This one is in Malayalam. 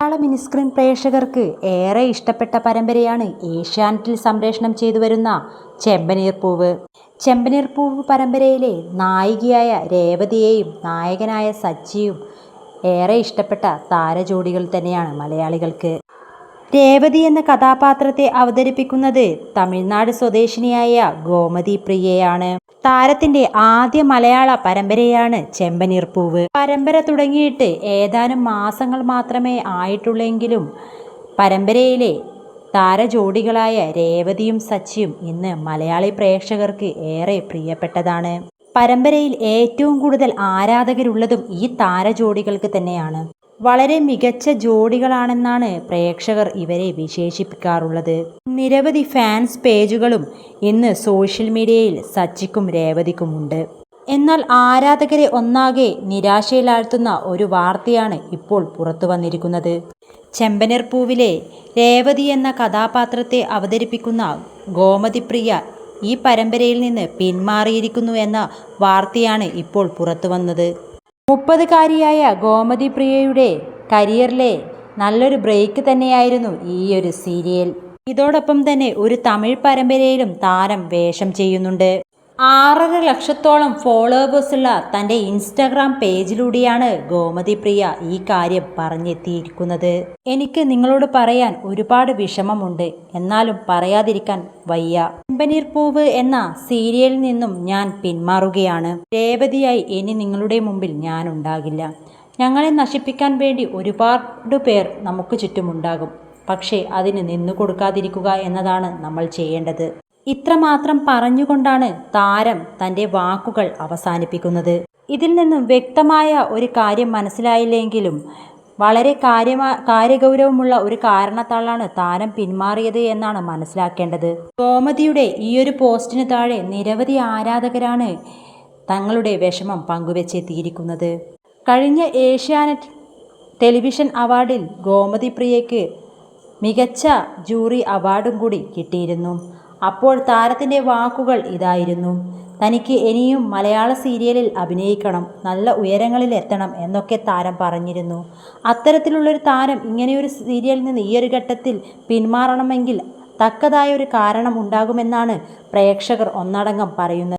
മലയാള മിനിസ്ക്രീൻ പ്രേക്ഷകർക്ക് ഏറെ ഇഷ്ടപ്പെട്ട പരമ്പരയാണ് ഏഷ്യാനെറ്റിൽ സംപ്രേഷണം ചെയ്തു വരുന്ന ചെമ്പനീർ പൂവ്. ചെമ്പനീർ പൂവ് പരമ്പരയിലെ നായികയായ രേവതിയെയും നായകനായ സച്ചിയും ഏറെ ഇഷ്ടപ്പെട്ട താരജോഡികൾ തന്നെയാണ് മലയാളികൾക്ക്. രേവതി എന്ന കഥാപാത്രത്തെ അവതരിപ്പിക്കുന്നത് തമിഴ്നാട് സ്വദേശിനിയായ ഗോമതി പ്രിയയാണ്. താരത്തിന്റെ ആദ്യ മലയാള പരമ്പരയാണ് ചെമ്പനീർപ്പൂവ് പരമ്പര തുടങ്ങിയിട്ട് ഏതാനും മാസങ്ങൾ മാത്രമേ ആയിട്ടുള്ളെങ്കിലും പരമ്പരയിലെ താരജോഡികളായ രേവതിയും സച്ചിയും ഇന്ന് മലയാളി പ്രേക്ഷകർക്ക് ഏറെ പ്രിയപ്പെട്ടതാണ്. പരമ്പരയിൽ ഏറ്റവും കൂടുതൽ ആരാധകരുള്ളതും ഈ താരജോഡികൾക്ക് തന്നെയാണ്. വളരെ മികച്ച ജോഡികളാണെന്നാണ് പ്രേക്ഷകർ ഇവരെ വിശേഷിപ്പിക്കാറുള്ളത്. നിരവധി ഫാൻസ് പേജുകളും ഇന്ന് സോഷ്യൽ മീഡിയയിൽ സച്ചിക്കും രേവതിക്കുമുണ്ട്. എന്നാൽ ആരാധകരെ ഒന്നാകെ നിരാശയിലാഴ്ത്തുന്ന ഒരു വാർത്തയാണ് ഇപ്പോൾ പുറത്തു വന്നിരിക്കുന്നത്. ചെമ്പനർപ്പൂവിലെ പൂവിലെ രേവതി എന്ന കഥാപാത്രത്തെ അവതരിപ്പിക്കുന്ന ഗോമതിപ്രിയ ഈ പരമ്പരയിൽ നിന്ന് പിന്മാറിയിരിക്കുന്നു എന്ന വാർത്തയാണ് ഇപ്പോൾ പുറത്തു വന്നത്. മുപ്പതുകാരിയായ ഗോമതി പ്രിയയുടെ കരിയറിലെ നല്ലൊരു ബ്രേക്ക് തന്നെയായിരുന്നു ഈ ഒരു സീരിയൽ ഇതോടൊപ്പം തന്നെ ഒരു തമിഴ് പരമ്പരയിലും താരം വേഷം ചെയ്യുന്നുണ്ട്. ആറര ലക്ഷത്തോളം ഫോളോവേഴ്സുള്ള തന്റെ ഇൻസ്റ്റാഗ്രാം പേജിലൂടെയാണ് ഗോമതി പ്രിയ ഈ കാര്യം പറഞ്ഞെത്തിയിരിക്കുന്നത്. എനിക്ക് നിങ്ങളോട് പറയാൻ ഒരുപാട് വിഷമമുണ്ട്. എന്നാലും പറയാതിരിക്കാൻ വയ്യ. ചെമ്പനീർ പൂവ് എന്ന സീരിയലിൽ നിന്നും ഞാൻ പിന്മാറുകയാണ്. രേവതിയായി ഇനി നിങ്ങളുടെ മുമ്പിൽ ഞാൻ ഉണ്ടാകില്ല ഞങ്ങളെ നശിപ്പിക്കാൻ വേണ്ടി ഒരുപാട് പേർ നമുക്ക് ചുറ്റുമുണ്ടാകും. പക്ഷേ അതിന് നിന്നു കൊടുക്കാതിരിക്കുക എന്നതാണ് നമ്മൾ ചെയ്യേണ്ടത്. ഇത്രമാത്രം പറഞ്ഞുകൊണ്ടാണ് താരം തന്റെ വാക്കുകൾ അവസാനിപ്പിക്കുന്നത്. ഇതിൽ നിന്നും വ്യക്തമായ ഒരു കാര്യം മനസ്സിലായില്ലെങ്കിലും വളരെ കാര്യമാ കാര്യഗൗരവമുള്ള ഒരു കാരണത്താലാണ് താരം പിന്മാറിയത് എന്നാണ് മനസ്സിലാക്കേണ്ടത്. ഗോമതിയുടെ ഈ ഒരു പോസ്റ്റിന് താഴെ നിരവധി ആരാധകരാണ് തങ്ങളുടെ വിഷമം പങ്കുവെച്ചെത്തിയിരിക്കുന്നത് കഴിഞ്ഞ ഏഷ്യാനെറ്റ് ടെലിവിഷൻ അവാർഡിൽ ഗോമതി പ്രിയയ്ക്ക് മികച്ച ജൂറി അവാർഡും കൂടി കിട്ടിയിരുന്നു. അപ്പോൾ താരത്തിന്റെ വാക്കുകൾ ഇതായിരുന്നു. തനിക്ക് ഇനിയും മലയാള സീരിയലിൽ അഭിനയിക്കണം നല്ല ഉയരങ്ങളിൽ എത്തണം എന്നൊക്കെ താരം പറഞ്ഞിരുന്നു. അത്തരത്തിലുള്ളൊരു താരം ഇങ്ങനെയൊരു സീരിയലിൽ നിന്ന് ഈ ഒരു ഘട്ടത്തിൽ പിന്മാറണമെങ്കിൽ തക്കതായ ഒരു കാരണം ഉണ്ടാകുമെന്നാണ് പ്രേക്ഷകർ ഒന്നടങ്കം പറയുന്നത്.